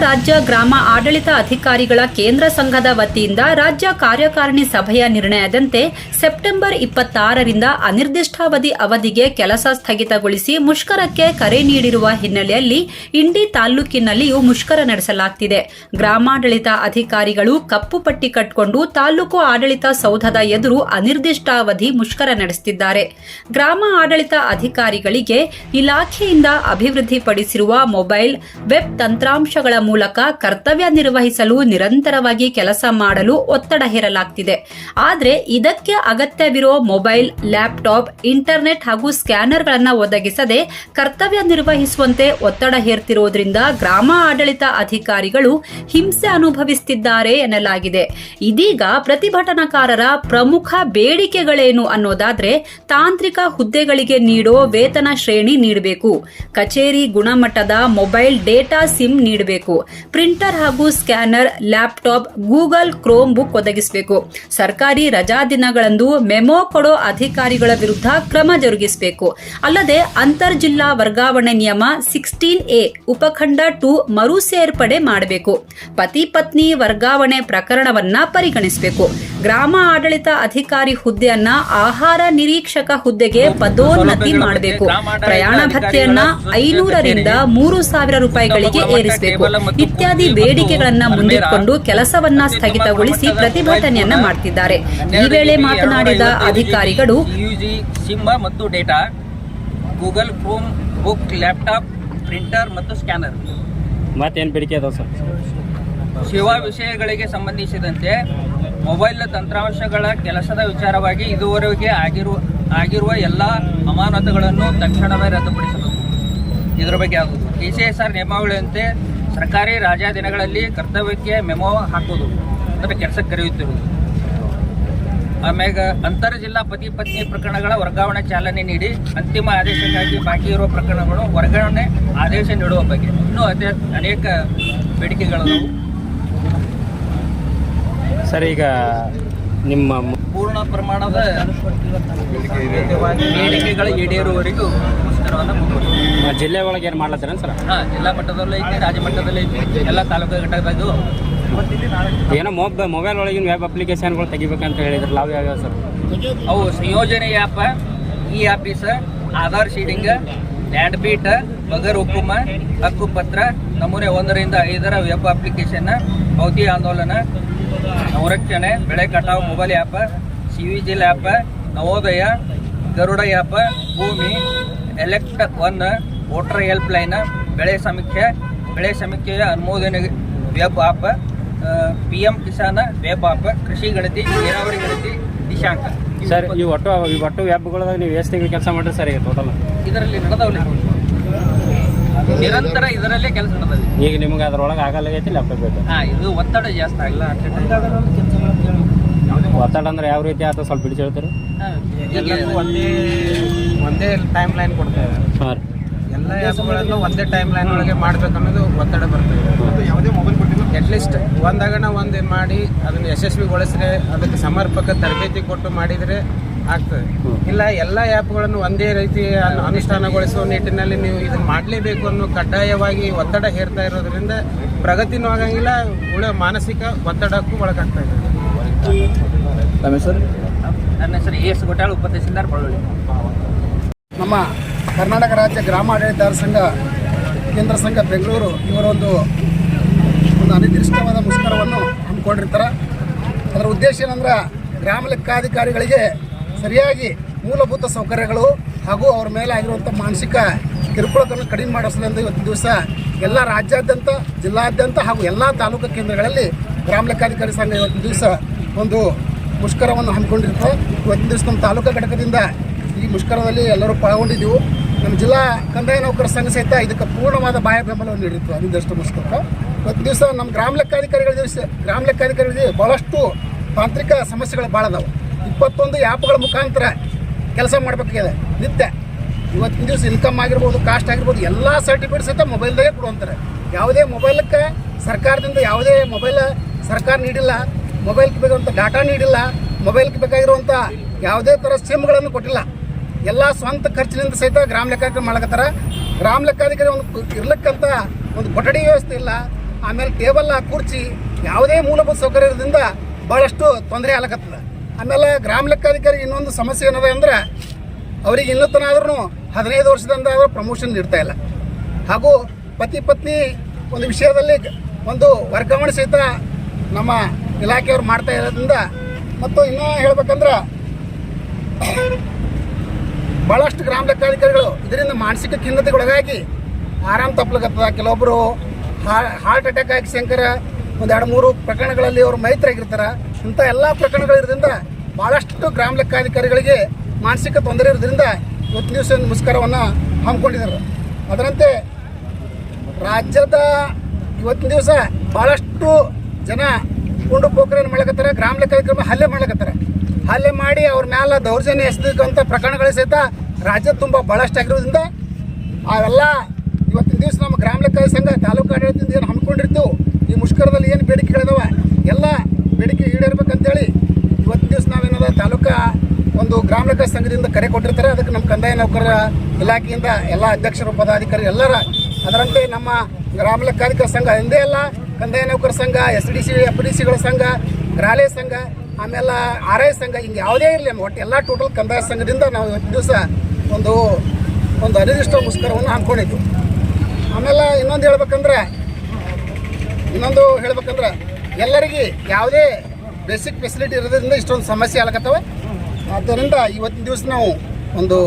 ರಾಜ್ಯ ಗ್ರಾಮ ಆಡಳಿತ ಅಧಿಕಾರಿಗಳ ಕೇಂದ್ರ ಸಂಘದ ವತಿಯಿಂದ ರಾಜ್ಯ ಕಾರ್ಯಕಾರಿಣಿ ಸಭೆಯ ನಿರ್ಣಯದಂತೆ ಸೆಪ್ಟೆಂಬರ್ ಇಪ್ಪತ್ತಾರರಿಂದ ಅನಿರ್ದಿಷ್ಟಾವಧಿ ಅವಧಿಗೆ ಕೆಲಸ ಸ್ಥಗಿತಗೊಳಿಸಿ ಮುಷ್ಕರಕ್ಕೆ ಕರೆ ನೀಡಿರುವ ಹಿನ್ನೆಲೆಯಲ್ಲಿ ಇಂಡಿ ತಾಲ್ಲೂಕಿನಲ್ಲಿಯೂ ಮುಷ್ಕರ ನಡೆಸಲಾಗುತ್ತಿದೆ ಗ್ರಾಮಾಡಳಿತ ಅಧಿಕಾರಿಗಳು ಕಪ್ಪು ಪಟ್ಟಿ ಕಟ್ಟಿಕೊಂಡು ತಾಲೂಕು ಆಡಳಿತ ಸೌಧದ ಎದುರು ಅನಿರ್ದಿಷ್ಟಾವಧಿ ಮುಷ್ಕರ ನಡೆಸುತ್ತಿದ್ದಾರೆ. ಗ್ರಾಮ ಆಡಳಿತ ಅಧಿಕಾರಿಗಳಿಗೆ ಇಲಾಖೆಯಿಂದ ಅಭಿವೃದ್ಧಿಪಡಿಸಿರುವ ಮೊಬೈಲ್, ವೆಬ್ ತಂತ್ರಾಂಶಗಳ ಮೂಲಕ ಕರ್ತವ್ಯ ನಿರ್ವಹಿಸಲು ನಿರಂತರವಾಗಿ ಕೆಲಸ ಮಾಡಲು ಒತ್ತಡ ಹೇರಲಾಗ್ತಿದೆ. ಆದರೆ ಇದಕ್ಕೆ ಅಗತ್ಯವಿರೋ ಮೊಬೈಲ್, ಲ್ಯಾಪ್ಟಾಪ್, ಇಂಟರ್ನೆಟ್ ಹಾಗೂ ಸ್ಕ್ಯಾನರ್ಗಳನ್ನು ಒದಗಿಸದೆ ಕರ್ತವ್ಯ ನಿರ್ವಹಿಸುವಂತೆ ಒತ್ತಡ ಹೇರ್ತಿರೋದ್ರಿಂದ ಗ್ರಾಮ ಆಡಳಿತ ಅಧಿಕಾರಿಗಳು ಹಿಂಸೆ ಅನುಭವಿಸುತ್ತಿದ್ದಾರೆ ಎನ್ನಲಾಗಿದೆ. ಇದೀಗ ಪ್ರತಿಭಟನಾಕಾರರ ಪ್ರಮುಖ ಬೇಡಿಕೆಗಳೇನು ಅನ್ನೋದಾದ್ರೆ ತಾಂತ್ರಿಕ ಹುದ್ದೆಗಳಿಗೆ ನೀಡೋ ವೇತನ ಶ್ರೇಣಿ ನೀಡಬೇಕು. ಕಚೇರಿ ಗುಣಮಟ್ಟದ ಮೊಬೈಲ್ ಡೇಟಾ ಸಿಮ್ ನೀಡಬೇಕು. ಪ್ರಿಂಟರ್ ಹಾಗೂ scanner, laptop, Google Chromebook ಒದಗಿಸಬೇಕು. ಸರ್ಕಾರಿ ರಜಾ ದಿನಗಳಂದು ಮೆಮೊ ಕೊಡೋ ಅಧಿಕಾರಿಗಳ ವಿರುದ್ಧ ಕ್ರಮ ಜರುಗಿಸಬೇಕು. ಅಲ್ಲದೆ ಅಂತರ್ ಜಿಲ್ಲಾ ವರ್ಗಾವಣೆ ನಿಯಮ ಸಿಕ್ಸ್ಟೀನ್ ಎ ಉಪಖಂಡ ಟು ಮರು ಸೇರ್ಪಡೆ ಮಾಡಬೇಕು. ಪತಿ ಪತ್ನಿ ವರ್ಗಾವಣೆ ಪ್ರಕರಣವನ್ನ ಪರಿಗಣಿಸಬೇಕು. ಗ್ರಾಮ ಆಡಳಿತ ಅಧಿಕಾರಿ ಹುದ್ದೆಯನ್ನ ಆಹಾರ ನಿರೀಕ್ಷಕ ಹುದ್ದೆಗೆ ಪದೋನ್ನತಿ ಮಾಡಬೇಕು. ಪ್ರಯಾಣ ಭತ್ಯೆಯನ್ನ ಐನೂರರಿಂದ ಮೂರು ಸಾವಿರ ರೂಪಾಯಿಗಳಿಗೆ ಏರಿಸಬೇಕು. ಇತ್ಯಾದಿ ಬೇಡಿಕೆಗಳನ್ನ ಮುಂದಿಟ್ಟುಕೊಂಡು ಕೆಲಸವನ್ನ ಸ್ಥಗಿತಗೊಳಿಸಿ ಪ್ರತಿಭಟನೆಯನ್ನ ಮಾಡ್ತಿದ್ದಾರೆ. ಈ ವೇಳೆ ಮಾತನಾಡಿದ ಅಧಿಕಾರಿಗಳು ಸಿಂಹ ಮತ್ತು data Google Chromebook laptop printer ಮತ್ತು ಸ್ಕ್ಯಾನರ್. ಮತ್ತೇನು ಬೇಡಿಕೆ ಅದಾವ ಸರ್? ಸೇವಾ ವಿಷಯಗಳಿಗೆ ಸಂಬಂಧಿಸಿದಂತೆ ಮೊಬೈಲ್ ತಂತ್ರಾಂಶಗಳ ಕೆಲಸದ ವಿಚಾರವಾಗಿ ಇದುವರೆಗೆ ಆಗಿರುವ ಆಗಿರುವ ಎಲ್ಲ ಅಮಾನತುಗಳನ್ನು ತಕ್ಷಣವೇ ರದ್ದುಪಡಿಸಬೇಕು. ಇದರ ಬಗ್ಗೆ ಆಗುವುದು ಕೆ ಸಿ ಎಸ್ ಆರ್ ನಿಯಮಾವಳಿಯಂತೆ ಸರ್ಕಾರಿ ರಾಜಾ ದಿನಗಳಲ್ಲಿ ಕರ್ತವ್ಯಕ್ಕೆ ಮೆಮೋ ಹಾಕುವುದು, ಅಂದರೆ ಕೆಲಸಕ್ಕೆ ಕರೆಯುತ್ತಿರುವುದು. ಆಮೇಲೆ ಅಂತರ ಜಿಲ್ಲಾ ಪತಿ ಪತ್ನಿ ಪ್ರಕರಣಗಳ ವರ್ಗಾವಣೆ ಚಾಲನೆ ನೀಡಿ ಅಂತಿಮ ಆದೇಶಕ್ಕಾಗಿ ಬಾಕಿ ಇರುವ ಪ್ರಕರಣಗಳು ವರ್ಗಾವಣೆ ಆದೇಶ ನೀಡುವ ಬಗ್ಗೆ. ಇನ್ನೂ ಅದೇ ಅನೇಕ ಬೇಡಿಕೆಗಳು ಸರ್ ಈಗ ನಿಮ್ಮ ಪೂರ್ಣ ಪ್ರಮಾಣದ ಬೇಡಿಕೆಗಳು ಈಡೇರುವವರೆಗೂ ಮುಷ್ಕರವನ್ನು. ಜಿಲ್ಲೆ ಒಳಗೆ ಏನು ಮಾಡ್ಲತ್ತೀರ ಸರ್? ಹಾಂ ಜಿಲ್ಲಾ ಮಟ್ಟದಲ್ಲೂ ಐತಿ ರಾಜ್ಯ ಮಟ್ಟದಲ್ಲೂ ಐತಿ ಎಲ್ಲ ತಾಲೂಕು ಘಟಕದಾಗೂ ಏನೋ ಮೊಬ್ ಮೊಬೈಲ್ ಒಳಗಿನ ವೆಬ್ ಅಪ್ಲಿಕೇಶನ್ಗಳು ತೆಗಿಬೇಕಂತ ಹೇಳಿದ್ರಲ್ಲ ಲಾಭ ಯಾವ್ಯಾವ ಸರ್? ಅವು ಸಂಯೋಜನೆ app e office Aadhaar seeding land beat ಬಗರ್ ಹುಕುಮ ಹಕ್ಕುಪತ್ರ ನಮೂನೆ ಒಂದರಿಂದ ಐದರ ವೆಬ್ ಅಪ್ಲಿಕೇಶನ್ ಭೌತಿ ಆಂದೋಲನ ಸಂರಕ್ಷಣೆ ಬೆಳೆ ಕಟಾವು ಮೊಬೈಲ್ ಆ್ಯಪ್ ಸಿ ವಿ ಜಿಲ್ app Navodaya Garuda app Bhoomi elect one voter helpline ಬೆಳೆ ಸಮೀಕ್ಷೆ ಬೆಳೆ ಸಮೀಕ್ಷೆಯ ಅನುಮೋದನೆ web app P M Kisan web app ಕೃಷಿ ಗಣತಿ ನೀರಾವರಿ ಗಣತಿ ದಿಶಾಂಕ ಸರ್ ಈ ಒಟ್ಟು ಈ ಒಟ್ಟು ವೆಬ್ಗಳದಾಗ ನೀವು ಎಷ್ಟು ತಿಂಗಳು ಕೆಲಸ ಮಾಡಿರಿ ಸರ್ ಈಗ ಟೋಟಲ್ ಇದರಲ್ಲಿ ನಡೆದವಲ್ಲಿ ನಿರಂತರ ಇದರಲ್ಲೇ ಕೆಲಸ ನಡೆದಿದೆ. ಈಗ ನಿಮ್ಗೆ ಅದ್ರೊಳಗೆ ಆಗಲ್ಲಾಗೈತಿ ಲ್ಯಾಪ್ಟಾಪ್ ಬೇಕು? ಹಾ ಇದು ಒತ್ತಡ ಜಾಸ್ತಿ ಆಗಲ್ಲ ಒತ್ತಡ ಅಂದ್ರೆ ಯಾವ ರೀತಿ ಆತ? ಸ್ವಲ್ಪ ಬಿಡಿಸಿ ಹೇಳ್ತೀರಿ? ಎಲ್ಲರಿಗೂ ಒಂದೇ ಒಂದೇ ಟೈಮ್ ಲೈನ್ ಕೊಡ್ತೇವೆ ಹಾಂ ಎಲ್ಲ ಆ್ಯಪ್ಗಳನ್ನು ಒಂದೇ ಟೈಮ್ ಲೈನ್ ಒಳಗೆ ಮಾಡ್ಬೇಕು ಅನ್ನೋದು ಒತ್ತಡ ಬರ್ತದೆ. ಯಾವುದೇ ಮೊಬೈಲ್ ಕೊಟ್ಟಿಲ್ಲ? ಅಟ್ಲೀಸ್ಟ್ ಒಂದಾಗಣ ಒಂದು ಮಾಡಿ ಅದನ್ನು ಯಶಸ್ವಿಗೊಳಿಸಿದ್ರೆ ಅದಕ್ಕೆ ಸಮರ್ಪಕ ತರಬೇತಿ ಕೊಟ್ಟು ಮಾಡಿದರೆ ಆಗ್ತದೆ. ಇಲ್ಲ ಎಲ್ಲ ಆ್ಯಪ್ಗಳನ್ನು ಒಂದೇ ರೀತಿ ಅನು- ಅನುಷ್ಠಾನಗೊಳಿಸುವ ನಿಟ್ಟಿನಲ್ಲಿ ನೀವು ಇದನ್ನು ಮಾಡಲೇಬೇಕು ಅನ್ನೋ ಕಡ್ಡಾಯವಾಗಿ ಒತ್ತಡ ಹೇರ್ತಾ ಇರೋದ್ರಿಂದ ಪ್ರಗತಿನೂ ಆಗಂಗಿಲ್ಲ ಉಳ ಮಾನಸಿಕ ಒತ್ತಡಕ್ಕೂ ಒಳಗಾಗ್ತಾ ಇದೆ. ನನ್ನ ಹೆಸರು ಎಸ್ ಗೋಟಾಳ್ ಉಪತಹಸೀಲ್ದಾರ್ ನಮ್ಮ ಕರ್ನಾಟಕ ರಾಜ್ಯ ಗ್ರಾಮ ಆಡಳಿತ ಸಂಘ ಕೇಂದ್ರ ಸಂಘ ಬೆಂಗಳೂರು ಇವರೊಂದು ಒಂದು ಅನಿರ್ದಿಷ್ಟವಾದ ಮುಷ್ಕರವನ್ನು ಹಮ್ಮಿಕೊಂಡಿರ್ತಾರೆ. ಅದರ ಉದ್ದೇಶ ಏನಂದ್ರೆ ಗ್ರಾಮ ಲೆಕ್ಕಾಧಿಕಾರಿಗಳಿಗೆ ಸರಿಯಾಗಿ ಮೂಲಭೂತ ಸೌಕರ್ಯಗಳು ಹಾಗೂ ಅವ್ರ ಮೇಲೆ ಆಗಿರುವಂಥ ಮಾನಸಿಕ ಕಿರುಕುಳಗಳನ್ನು ಕಡಿಮೆ ಮಾಡೋ ಇವತ್ತು ದಿವಸ ಎಲ್ಲ ರಾಜ್ಯಾದ್ಯಂತ, ಜಿಲ್ಲಾದ್ಯಂತ ಹಾಗೂ ಎಲ್ಲ ತಾಲೂಕು ಕೇಂದ್ರಗಳಲ್ಲಿ ಗ್ರಾಮ ಲೆಕ್ಕಾಧಿಕಾರಿ ಸಂಘ ಇವತ್ತು ದಿವಸ ಒಂದು ಮುಷ್ಕರವನ್ನು ಹಮ್ಮಿಕೊಂಡಿರ್ತದೆ ಇವತ್ತು ದಿವಸ ನಮ್ಮ ತಾಲೂಕು ಘಟಕದಿಂದ ಈ ಮುಷ್ಕರದಲ್ಲಿ ಎಲ್ಲರೂ ಪಾಲ್ಗೊಂಡಿದ್ದೆವು. ನಮ್ಮ ಜಿಲ್ಲಾ ಕಂದಾಯ ನೌಕರ ಸಂಘ ಸಹಿತ ಇದಕ್ಕೆ ಪೂರ್ಣವಾದ ಬಾಯ ಬೆಂಬಲವನ್ನು ನೀಡಿತ್ತು ಅನಿರ್ದಿಷ್ಟ ಮುಷ್ಕರಕ್ಕೆ. ಇವತ್ತು ದಿವಸ ನಮ್ಮ ಗ್ರಾಮ ಲೆಕ್ಕಾಧಿಕಾರಿಗಳ ದಿವಸ ಗ್ರಾಮ ಲೆಕ್ಕಾಧಿಕಾರಿಗಳಿಗೆ ಭಾಳಷ್ಟು ತಾಂತ್ರಿಕ ಸಮಸ್ಯೆಗಳು ಭಾಳ ಅದಾವೆ. ಇಪ್ಪತ್ತೊಂದು ಆ್ಯಪ್ಗಳ ಮುಖಾಂತರ ಕೆಲಸ ಮಾಡಬೇಕಾಗಿದೆ. ನಿತ್ಯ. ಇವತ್ತಿನ ದಿವಸ ಇನ್ಕಮ್ ಆಗಿರ್ಬೋದು ಕಾಸ್ಟ್ ಆಗಿರ್ಬೋದು, ಎಲ್ಲ ಸರ್ಟಿಫಿಕೇಟ್ ಸಹಿತ ಮೊಬೈಲ್ದಾಗೆ ಕೊಡುವಂತಾರೆ. ಯಾವುದೇ ಮೊಬೈಲಕ್ಕೆ ಸರ್ಕಾರದಿಂದ ಯಾವುದೇ ಮೊಬೈಲ್ ಸರ್ಕಾರ ನೀಡಿಲ್ಲ, ಮೊಬೈಲ್ಗೆ ಬೇಕಾದಂಥ ಡಾಟಾ ನೀಡಿಲ್ಲ, ಮೊಬೈಲ್ಗೆ ಬೇಕಾಗಿರುವಂಥ ಯಾವುದೇ ಥರ ಸಿಮ್ಗಳನ್ನು ಕೊಟ್ಟಿಲ್ಲ. ಎಲ್ಲ ಸ್ವಂತ ಖರ್ಚಿನಿಂದ ಸಹಿತ ಗ್ರಾಮ ಲೆಕ್ಕಾಧಿಕಾರಿ ಮಾಡಕತ್ತಾರ. ಗ್ರಾಮ ಲೆಕ್ಕಾಧಿಕಾರಿ ಒಂದು ಇರ್ಲಿಕ್ಕಂತ ಒಂದು ಕೊಠಡಿ ವ್ಯವಸ್ಥೆ ಇಲ್ಲ. ಆಮೇಲೆ ಟೇಬಲ್, ಕುರ್ಚಿ ಯಾವುದೇ ಮೂಲಭೂತ ಸೌಕರ್ಯದಿಂದ ಭಾಳಷ್ಟು ತೊಂದರೆ ಆಗ್ಲಕತ್ತದ. ಆಮೇಲೆ ಗ್ರಾಮ ಲೆಕ್ಕಾಧಿಕಾರಿ ಇನ್ನೊಂದು ಸಮಸ್ಯೆ ಏನದ ಅಂದ್ರೆ ಅವರಿಗೆ ಇನ್ನೂ ತನ ಆದ್ರೂ ಹದಿನೈದು ವರ್ಷದಿಂದ ಆದರೂ ಪ್ರಮೋಷನ್ ನೀಡ್ತಾ ಇಲ್ಲ. ಹಾಗೂ ಪತಿ ಪತ್ನಿ ಒಂದು ವಿಷಯದಲ್ಲಿ ಒಂದು ವರ್ಗಾವಣೆ ಸಹಿತ ನಮ್ಮ ಇಲಾಖೆಯವರು ಮಾಡ್ತಾ ಇರೋದ್ರಿಂದ ಮತ್ತು ಇನ್ನೂ ಹೇಳ್ಬೇಕಂದ್ರೆ ಭಾಳಷ್ಟು ಗ್ರಾಮ ಲೆಕ್ಕಾಧಿಕಾರಿಗಳು ಇದರಿಂದ ಮಾನಸಿಕ ಖಿನ್ನತೆಗೊಳಗಾಗಿ ಆರಾಮ್ ತಪ್ಪಲಗತ್ತದ ಕೆಲವೊಬ್ಬರು ಹಾರ್ಟ್ ಅಟ್ಯಾಕ್ ಆಗಿ ಶಂಕರ ಒಂದು ಎರಡು ಮೂರು ಪ್ರಕರಣಗಳಲ್ಲಿ ಅವರು ಮೈತ್ರಾಗಿರ್ತಾರೆ ಇಂಥ ಎಲ್ಲ ಪ್ರಕರಣಗಳಿರೋದ್ರಿಂದ ಭಾಳಷ್ಟು ಗ್ರಾಮ ಲೆಕ್ಕಾಧಿಕಾರಿಗಳಿಗೆ ಮಾನಸಿಕ ತೊಂದರೆ ಇರೋದ್ರಿಂದ ಇವತ್ತು ದಿವಸ ಒಂದು ಮುಷ್ಕರವನ್ನು ಹಮ್ಮಿಕೊಂಡಿದ್ದಾರೆ. ಅದರಂತೆ ರಾಜ್ಯದ ಇವತ್ತಿನ ದಿವಸ ಭಾಳಷ್ಟು ಜನ ಕುಂಡು ಪೋಖರಿಯನ್ನು ಮಾಡ್ಲಕತ್ತಾರೆ, ಗ್ರಾಮ ಲೆಕ್ಕಾಧಿಕಾರಿ ಹಲ್ಲೆ ಮಾಡ್ಲಕತ್ತಾರೆ. ಹಲ್ಲೆ ಮಾಡಿ ಅವ್ರ ಮ್ಯಾಲ ದೌರ್ಜನ್ಯ ಎಸೆದಂಥ ಪ್ರಕರಣಗಳು ಸಹಿತ ರಾಜ್ಯ ತುಂಬ ಭಾಳಷ್ಟು ಆಗಿರೋದ್ರಿಂದ ಅವೆಲ್ಲ ಇವತ್ತಿನ ದಿವಸ ನಮ್ಮ ಗ್ರಾಮ ಲೆಕ್ಕಾಧಿಕಾರಿ ಸಂಘ ತಾಲೂಕು ಆಡಳಿತದಿಂದ ಏನು ಹಮ್ಮಿಕೊಂಡಿರ್ತೀವಿ, ಈ ಮುಷ್ಕರದಲ್ಲಿ ಏನು ಬೇಡಿಕೆಗಳಿದಾವ, ಎಲ್ಲ ಬೇಡಿಕೆ ಈಡೇರ್ಬೇಕಂತೇಳಿ ಇವತ್ತಿನ ದಿವಸ ನಾವೇನದ ತಾಲೂಕಾ ಒಂದು ಗ್ರಾಮ ಸಂಘದಿಂದ ಕರೆ ಕೊಟ್ಟಿರ್ತಾರೆ. ಅದಕ್ಕೆ ನಮ್ಮ ಕಂದಾಯ ನೌಕರರ ಇಲಾಖೆಯಿಂದ ಎಲ್ಲ ಅಧ್ಯಕ್ಷರು, ಪದಾಧಿಕಾರಿ ಎಲ್ಲರ ಅದರಂತೆ ನಮ್ಮ ಗ್ರಾಮ ಸಂಘ ಎಂದೇ ಅಲ್ಲ, ಕಂದಾಯ ನೌಕರ ಸಂಘ, S D C, F D ಸಿಗಳ ಸಂಘ ಗ್ರಾಲಯ ಸಂಘ, ಆಮೇಲೆ ಆರ್ ಐ ಸಂಘ, ಹಿಂಗೆ ಯಾವುದೇ ಇರಲಿ ಒಟ್ಟು ಎಲ್ಲ ಟೋಟಲ್ ಕಂದಾಯ ಸಂಘದಿಂದ ನಾವು ಇವತ್ತು ದಿವಸ ಒಂದು ಒಂದು ಅನಿರ್ದಿಷ್ಟ ಮುಷ್ಕರವನ್ನು ಹಾಕೊಂಡಿದ್ದು ಆಮೇಲೆ ಇನ್ನೊಂದು ಹೇಳ್ಬೇಕಂದ್ರೆ ಇನ್ನೊಂದು ಹೇಳ್ಬೇಕಂದ್ರೆ ಎಲ್ಲರಿಗೆ ಯಾವುದೇ ಬೇಸಿಕ್ ಫೆಸಿಲಿಟಿ ಇರೋದ್ರಿಂದ ಇಷ್ಟೊಂದು ಸಮಸ್ಯೆ ಆಗಕತ್ತವೆ ಆದ್ದರಿಂದ ಇವತ್ತಿನ ದಿವಸ ನಾವು ಒಂದು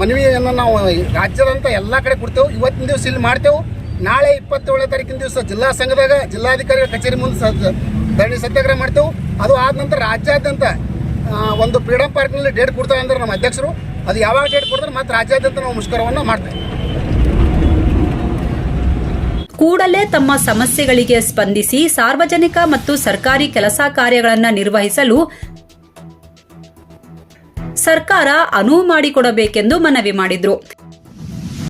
ಮನವಿಯನ್ನು ನಾವು ರಾಜ್ಯದಂತ ಎಲ್ಲ ಕಡೆ ಕೊಡ್ತೇವೆ. ಇವತ್ತಿನ ದಿವಸ ಇಲ್ಲಿ ಮಾಡ್ತೇವೆ. ನಾಳೆ ಇಪ್ಪತ್ತೇಳನೇ ತಾರೀಕಿನ ದಿವಸ ಜಿಲ್ಲಾ ಸಂಘದಾಗ ಜಿಲ್ಲಾಧಿಕಾರಿಗಳ ಕಚೇರಿ ಮುಂದೆ ಧರಣಿ ಸತ್ಯಾಗ್ರಹ ಮಾಡ್ತೇವೆ. ಅದು ಆದ ನಂತರ ರಾಜ್ಯಾದ್ಯಂತ ಒಂದು ಫ್ರೀಡಮ್ ಪಾರ್ಕ್ನಲ್ಲಿ ಡೇಟ್ ಕೊಡ್ತೇವೆ ಅಂದ್ರೆ ನಮ್ಮ ಅಧ್ಯಕ್ಷರು. ಅದು ಯಾವಾಗ ಡೇಟ್ ಕೊಡ್ತಾರೆ ಮತ್ತೆ ರಾಜ್ಯಾದ್ಯಂತ ನಾವು ಮುಷ್ಕರವನ್ನು ಮಾಡ್ತೇವೆ. ಕೂಡಲೇ ತಮ್ಮ ಸಮಸ್ಯೆಗಳಿಗೆ ಸ್ಪಂದಿಸಿ ಸಾರ್ವಜನಿಕ ಮತ್ತು ಸರ್ಕಾರಿ ಕೆಲಸ ಕಾರ್ಯಗಳನ್ನು ನಿರ್ವಹಿಸಲು ಸರ್ಕಾರ ಅನುವು ಮಾಡಿಕೊಡಬೇಕೆಂದು ಮನವಿ ಮಾಡಿದ್ರು.